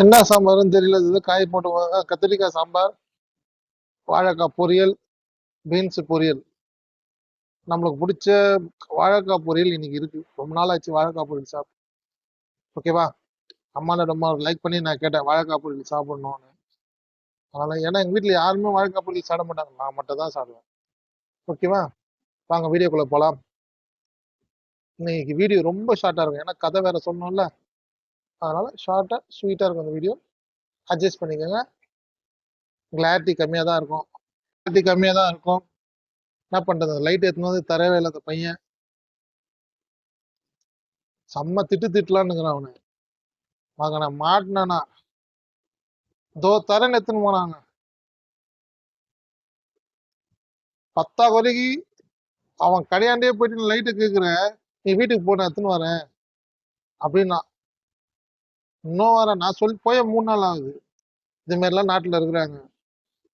என்ன சாம்பார்னு தெரியல. இது காய் போட்டு கத்திரிக்காய் சாம்பார் வாழைக்காய் பொரியல் பீன்ஸ் பொரியல். நம்மளுக்கு பிடிச்ச வாழைக்காய் பொரியல் இன்னைக்கு இருக்கு. ரொம்ப நாள் ஆச்சு வாழைக்காய் பொரியல் சாப்பிட்டு ஓகேவா அம்மாட்ட ரொம்ப லைக் பண்ணி நான் கேட்டேன் வாழைக்காய் பொரியல் சாப்பிடணும்னு. அதனால ஏன்னா எங்க வீட்டில் யாருமே வாழைக்காய் பொரியல் சாப்பிட மாட்டாங்க. நான் மட்டும் தான் சாப்பிடுவேன். ஓகேவா வாங்க வீடியோக்குள்ள போலாம். இன்னைக்கு வீடியோ ரொம்ப ஷார்ட்டா இருக்கும். ஏன்னா கதை வேற சொன்னோம்ல. அதனால் ஷார்ட்டாக ஸ்வீட்டாக இருக்கும் அந்த வீடியோ அட்ஜஸ்ட் பண்ணிக்கோங்க. கிளாரிட்டி கம்மியாக தான் இருக்கும். கிளாரிட்டி கம்மியாக தான் இருக்கும். என்ன பண்ணுறது லைட் ஏத்துனது வந்து தரவே இல்லை அந்த பையன். செம்ம திட்டு திட்டலான்னுங்கிறான் அவனு. மகனை மாட்டினானா? தோ தரன் எத்துன்னு போனாங்க. பத்தா குறைக்கு அவன் கடையாண்டே போயிட்டு லைட்டை கேட்குறேன் நீ வீட்டுக்கு போன நான் எத்துன்னு வரேன். அப்படின்னா இன்னும் வரேன் நான் சொல்லி போய் மூணு நாள் ஆகுது. இது மாதிரிலாம் நாட்டில் இருக்கிறாங்க.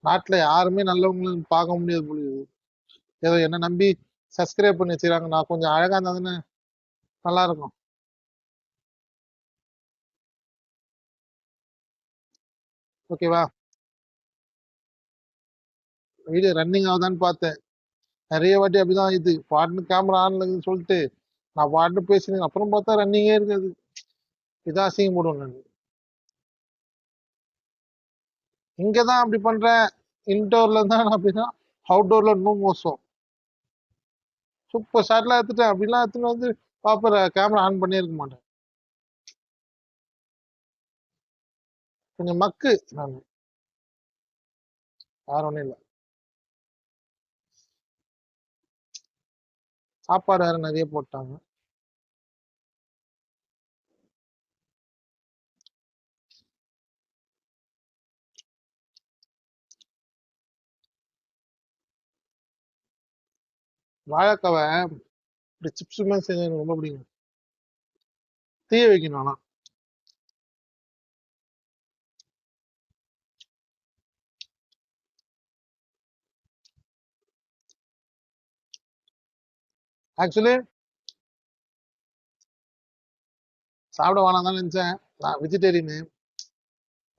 நாட்டில் யாருமே நல்லவங்களும் பார்க்க முடியாது முடியுது ஏதோ என்ன நம்பி சப்ஸ்கிரைப் பண்ணி வச்சுக்கிறாங்க. நான் கொஞ்சம் அழகாக இருந்தா தானே நல்லா இருக்கும் ஓகேவா வீடியோ ரன்னிங் ஆகுதான்னு பார்த்தேன். நிறைய வாட்டி அப்படிதான் இது பாட்டுன்னு கேமரா ஆன்ல சொல்லிட்டு நான் பாட்டு பேசினேன். அப்புறம் பார்த்தா ரன்னிங்கே இருக்காது. இதான் அசிங்கம் போடுவேன் நான். இங்கதான் அப்படி பண்ணுறேன் இன்டோர்ல தான் அப்படின்னா அவுட்டோர்ல இன்னும் மோசம் சூப்பர் ஷார்ட்லாம் எடுத்துட்டேன். அப்படிலாம் எடுத்துன்னு வந்து பாப்பர் கேமரா ஆன் பண்ணி இருக்க மாட்டேன். கொஞ்சம் மக்கு நான். வேற ஒன்றும் இல்லை. சாப்பாடு வேற நிறைய போட்டாங்க. வாழைக்காவை இப்படி சிப்ஸ் மாதிரி செஞ்சா எனக்கு ரொம்ப பிடிக்கும். தீய வைக்கணும் ஆனா. ஆக்சுவலி சாப்பிட வேணாம் தான் நினச்சேன். நான் வெஜிடேரியனு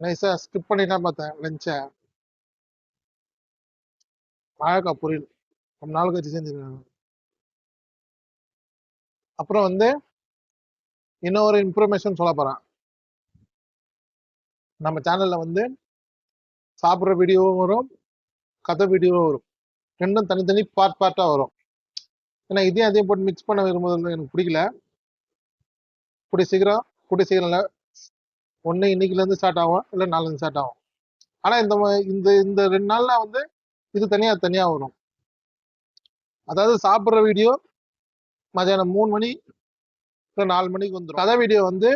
நைஸாக ஸ்கிப் பண்ணிட்டா பார்த்தேன். லஞ்சை வாழைக்காய் பொரியல். ரொம்ப நாள் கழிச்சு செஞ்சிருக்காங்க அப்புறம் வந்து இன்னொரு இன்ஃபர்மேஷன் சொல்ல போறேன். நம்ம சேனல்ல வந்து சாப்பிட்ற வீடியோவும் வரும் கதை வீடியோவும் வரும். ரெண்டும் தனித்தனி பார்ட் பார்ட்டா வரும். ஏன்னா இதையும் அதையும் போட்டு மிக்ஸ் பண்ண விரும்புறது எனக்கு பிடிக்கல. கூடிய சீக்கிரம் கூடிய சீக்கிரம் இல்லை ஒன்று இன்னைக்குல இருந்து ஸ்டார்ட் ஆகும் இல்லை நாலுலேருந்து ஸ்டார்ட் ஆகும். ஆனா இந்த இந்த இந்த ரெண்டு நாளில் வந்து இது தனியாக தனியாக வரும். அதாவது சாப்பிட்ற வீடியோ மதியானம் மூணு மணி நாலு மணிக்கு வந்துடும் கதை வீடியோ வந்து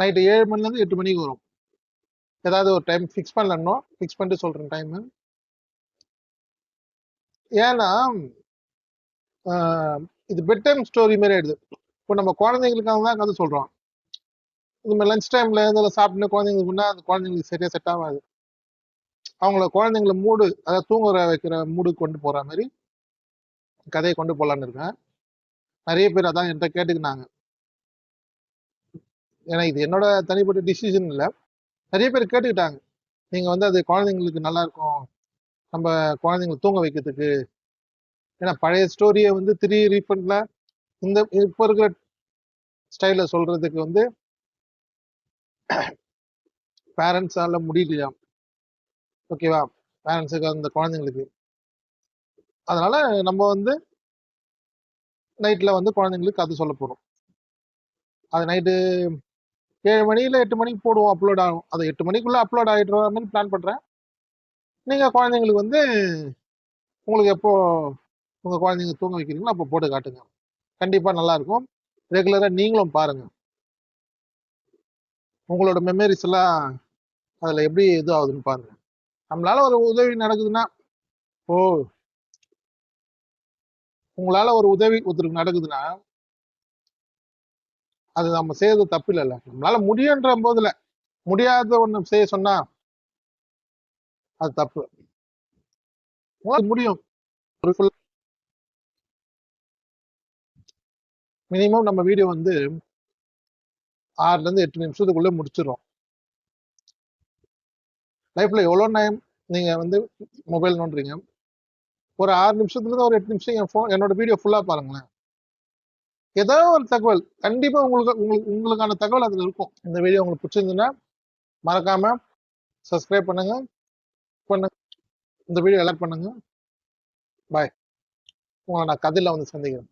நைட்டு ஏழு மணிலேருந்து எட்டு மணிக்கு வரும். ஏதாவது ஒரு டைம் ஃபிக்ஸ் பண்ணலன்னோ ஃபிக்ஸ் பண்ணிட்டு சொல்கிறேன் டைமு ஏன்னா இது பெட் டைம் ஸ்டோரி மாதிரி ஆயிடுது. இப்போ நம்ம குழந்தைங்களுக்காக தான் கதை சொல்கிறோம் இது மாதிரி லஞ்ச் டைமில் இதில் சாப்பிட்டு குழந்தைங்களுக்கு அந்த குழந்தைங்களுக்கு சரியாக செட் ஆகாது. அவங்கள குழந்தைங்கள மூடு அதாவது தூங்குற வைக்கிற மூடு கொண்டு போகிற மாதிரி கதையை கொண்டு போகலான்னு இருக்கேன். நிறைய பேர் அதான் என்கிட்ட கேட்டுக்கினாங்க. ஏன்னா இது என்னோட தனிப்பட்ட டிசிஷன் இல்லை. நிறைய பேர் கேட்டுக்கிட்டாங்க. நீங்கள் வந்து அது குழந்தைங்களுக்கு நல்லா இருக்கும் நம்ம குழந்தைங்களை தூங்க வைக்கிறதுக்கு. ஏன்னா பழைய ஸ்டோரியை வந்து த்ரீ ரீஃபண்டில் இந்த இப்போ இருக்கிற ஸ்டைலில் சொல்கிறதுக்கு வந்து பேரண்ட்ஸால முடியலையாம். ஓகேவா பேரண்ட்ஸுக்கு அந்த குழந்தைங்களுக்கு. அதனால நம்ம வந்து நைட்டில் வந்து குழந்தைங்களுக்கு அது சொல்ல போகிறோம் அது நைட்டு ஏழு மணியில் எட்டு மணிக்கு போடுவோம் அப்லோட் ஆகும். அது எட்டு மணிக்குள்ளே அப்லோட் ஆகிட்டு மாதிரி பிளான் பண்ணுறேன் நீங்கள் குழந்தைங்களுக்கு வந்து உங்களுக்கு எப்போ உங்கள் குழந்தைங்க தூங்க வைக்கிறீங்களோ அப்போ போட்டு காட்டுங்க. கண்டிப்பாக நல்லாயிருக்கும் ரெகுலராக நீங்களும் பாருங்கள் உங்களோட மெமரிஸ் எல்லாம் அதில் எப்படி இது ஆகுதுன்னு பாருங்கள் நம்மளால ஒரு உதவி நடக்குதுன்னா ஓ உங்களால ஒரு உதவி ஒருத்தருக்கு நடக்குதுன்னா அது நம்ம செய்யறது தப்பு இல்லைல்ல. நம்மளால முடியுன்ற போதுல முடியாத ஒண்ணு செய்ய சொன்னா அது தப்பு. முடியும். மினிமம் நம்ம வீடியோ வந்து ஆறுல இருந்து எட்டு நிமிஷத்துக்குள்ள முடிச்சிடும் லைஃப்ல எவ்வளோ நேரம் நீங்க வந்து மொபைல் நோண்டுறீங்க? ஒரு ஆறு நிமிஷத்துலேருந்து ஒரு எட்டு நிமிஷம் என் ஃபோன் என்னோட வீடியோ ஃபுல்லா பாருங்களேன். ஏதோ ஒரு தகவல் கண்டிப்பா உங்களுக்கு உங்களுக்கு உங்களுக்கான தகவல் அதுல இருக்கும். இந்த வீடியோ உங்களுக்கு பிடிச்சிருந்ததுன்னா மறக்காம சப்ஸ்கிரைப் பண்ணுங்க. பண்ணுங்க இந்த வீடியோ எல்லாம் பண்ணுங்க. பாய் உங்களை நான் கதையில வந்து சந்திக்கிறேன்.